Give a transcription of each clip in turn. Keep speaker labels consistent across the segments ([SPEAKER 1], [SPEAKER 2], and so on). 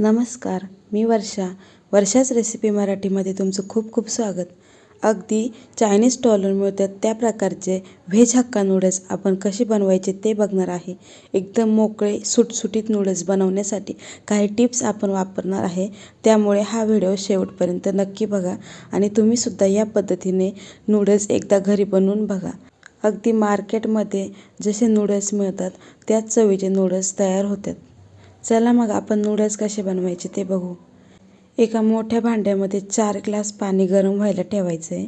[SPEAKER 1] नमस्कार मी वर्षा. वर्षाच रेसिपी मराठीमध्ये तुमचं खूप खूप स्वागत. अगदी चायनीज स्टॉलवर मिळतात त्या प्रकारचे व्हेज हक्का नूडल्स आपण कसे बनवायचे ते बघणार आहे. एकदम मोकळे सुटसुटीत नूडल्स बनवण्यासाठी काही टिप्स आपण वापरणार आहे. त्यामुळे हा व्हिडिओ शेवटपर्यंत नक्की बघा आणि तुम्हीसुद्धा या पद्धतीने नूडल्स एकदा घरी बनवून बघा. अगदी मार्केटमध्ये जसे नूडल्स मिळतात त्याच चवीचे नूडल्स तयार होतात. चला मग आपण नूडल्स कसे बनवायचे ते बघू. एका मोठ्या भांड्यामध्ये चार ग्लास पाणी गरम व्हायला ठेवायचं. आहे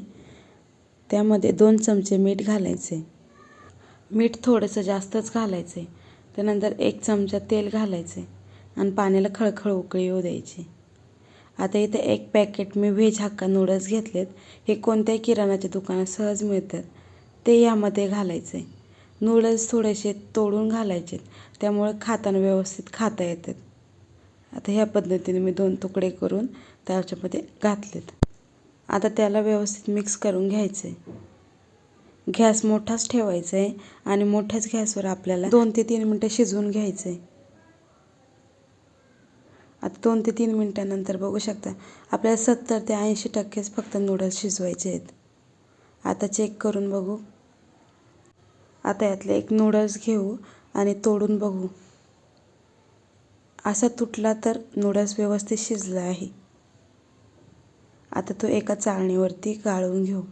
[SPEAKER 1] त्यामध्ये दोन चमचे मीठ घालायचे. मीठ थोडंसं जास्तच घालायचं. आहे त्यानंतर एक चमचा तेल घालायचे आणि पाण्याला खळखळ उकळी येऊ द्यायची. आता इथे एक पॅकेट मी व्हेज हक्का नूडल्स घेतलेत. हे कोणत्याही किराणाच्या दुकानात सहज मिळतात. ते यामध्ये घालायचे. नूडल्स थोडेसे तोडून घालायचे त्यामुळे खाताना व्यवस्थित खाता येतात. आता ह्या पद्धतीने मी दोन तुकडे करून त्याच्यामध्ये घातलेत. आता त्याला व्यवस्थित मिक्स करून घ्यायचं आहे गॅस मोठाच ठेवायचा आहे आणि मोठ्याच गॅसवर आपल्याला दोन ते तीन मिनटं शिजवून घ्यायचं आहे आता दोन ते तीन मिनटानंतर बघू शकता आपल्याला सत्तर ते ऐंशी टक्केच फक्त नूडल्स शिजवायचे आहेत आता चेक करून बघू. आता यातले एक नूडल्स घेऊ आणि तोडून बघू. असा तुटला तर नूडल्स व्यवस्थित शिजला आहे. आता तो एका चाळणीवरती गाळून घेऊ.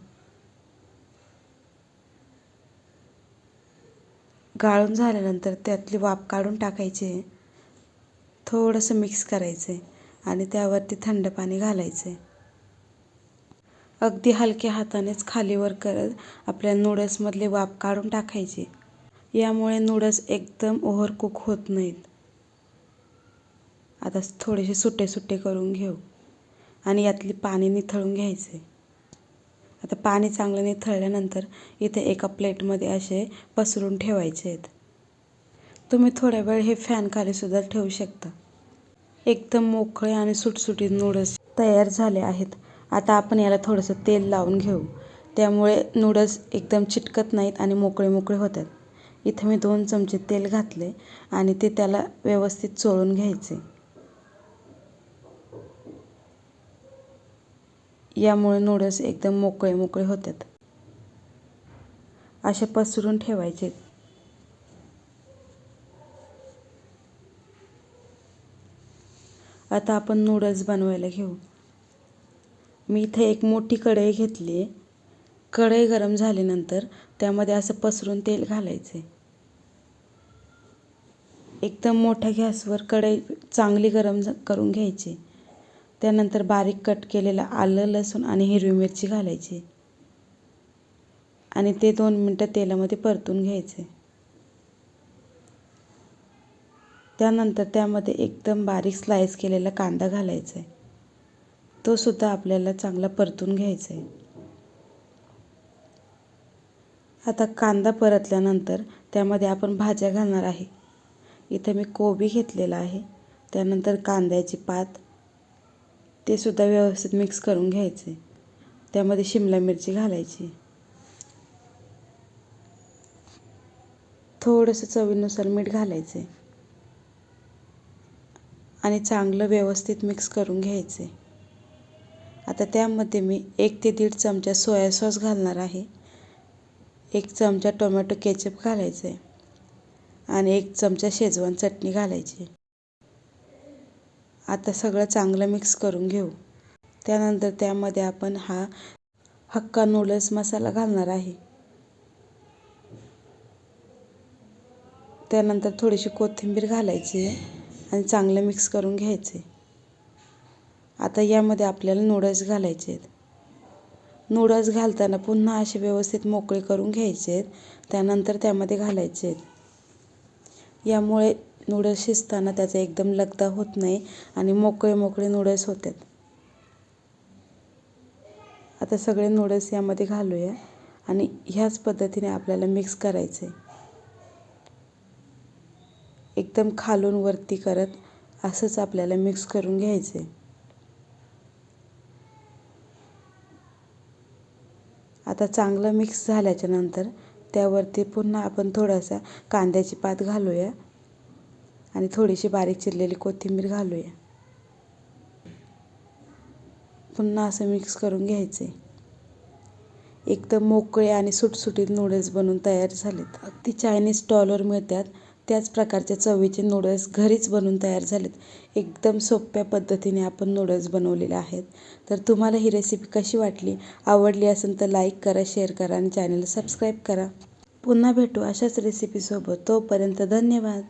[SPEAKER 1] गाळून झाल्यानंतर त्यातली वाफ काढून टाकायची. आहे थोडंसं मिक्स करायचं आहे आणि त्यावरती थंड पाणी घालायचं. आहे अगदी हलक्या हातानेच खालीवर करत आपल्या नूडल्समधले वाफ काढून टाकायचे. यामुळे नूडल्स एकदम ओव्हर कुक होत नाहीत. आता थोडेसे सुट्टे सुट्टे करून घेऊ आणि यातली पाणी निथळून घ्यायचे. आता पाणी चांगलं निथळल्यानंतर इथे एका प्लेटमध्ये असे पसरून ठेवायचे आहेत. तुम्ही थोड्या वेळ हे फॅनखालीसुद्धा ठेवू शकता. एकदम मोकळे आणि सुटसुटीत नूडल्स तयार झाले आहेत. आता आपण याला थोडंसं तेल लावून घेऊ. त्यामुळे नूडल्स एकदम चिटकत नाहीत आणि मोकळे मोकळे होतात. इथं मी दोन चमचे तेल घातले आणि ते त्याला व्यवस्थित चोळून घ्यायचे. यामुळे नूडल्स एकदम मोकळे मोकळे होतात. असे पसरून ठेवायचे. आता आपण नूडल्स बनवायला घेऊ. मी इथे एक मोठी कढई घेतली. आहे कढई गरम झाल्यानंतर त्यामध्ये असं पसरून तेल घालायचे. एकदम मोठ्या गॅसवर कढई चांगली गरम करून घ्यायची. त्यानंतर बारीक कट केलेलं आलं लसूण आणि हिरवी मिरची घालायची. आणि ते दोन मिनटं तेलामध्ये परतून घ्यायचे. त्यानंतर त्यामध्ये एकदम बारीक स्लाईस केलेला कांदा घालायचा. आहे तो सुद्धा आपल्याला चांगला परतून घ्यायचा आहे आता कांदा परतल्यानंतर त्यामध्ये आपण भाज्या घालणार आहे. इथं मी कोबी घेतलेला आहे. त्यानंतर कांद्याची पात. ते सुद्धा व्यवस्थित मिक्स करून घ्यायचे. त्यामध्ये शिमला मिरची घालायची. थोडंसं चवीनुसार मीठ घालायचे. आणि चांगलं व्यवस्थित मिक्स करून घ्यायचे. आता त्यामध्ये मी एक ते दीड चमचा सोया सॉस घालणार आहे. एक चमचा टोमॅटो केचप घालायचं आहे आणि एक चमचा शेजवान चटणी घालायची. आता सगळं चांगलं मिक्स करून घेऊ. त्यानंतर त्यामध्ये आपण हा हक्का नूडल्स मसाला घालणार आहे. त्यानंतर थोडीशी कोथिंबीर घालायची आणि चांगलं मिक्स करून घ्यायचे. आता यामध्ये आपल्याला नूडल्स घालायचे आहेत. नूडल्स घालताना पुन्हा असे व्यवस्थित मोकळे करून घ्यायचे आहेत. त्यानंतर त्यामध्ये घालायचे आहेत. यामुळे नूडल्स शिजताना त्याचा एकदम लगदा होत नाही आणि मोकळे मोकळे नूडल्स होतात. आता सगळे नूडल्स यामध्ये घालूया आणि ह्याच पद्धतीने आपल्याला मिक्स करायचे एकदम खालून वरती करत असंच आपल्याला मिक्स करून घ्यायचे आता चांगलं मिक्स झाल्याच्यानंतर त्यावरती पुन्हा आपण थोडासा कांद्याची पात घालूया आणि थोडीशी बारीक चिरलेली कोथिंबीर घालूया. पुन्हा असं मिक्स करून घ्यायचे. एकदम मोकळे आणि सुटसुटीत नूडल्स बनवून तयार झालेत. अगदी चायनीज स्टॉलवर मिळतात. त्याच प्रकारचे चवीचे नूडल्स घरीच बनवून तयार झालेत. एकदम सोप्या पद्धतीने आपण नूडल्स बनवलेले आहेत. तर तुम्हाला ही रेसिपी कशी वाटली आवडली असेल तर लाईक करा शेअर करा आणि चॅनल सबस्क्राईब करा. पुन्हा भेटू अशाच रेसिपीसोबत तोपर्यंत धन्यवाद.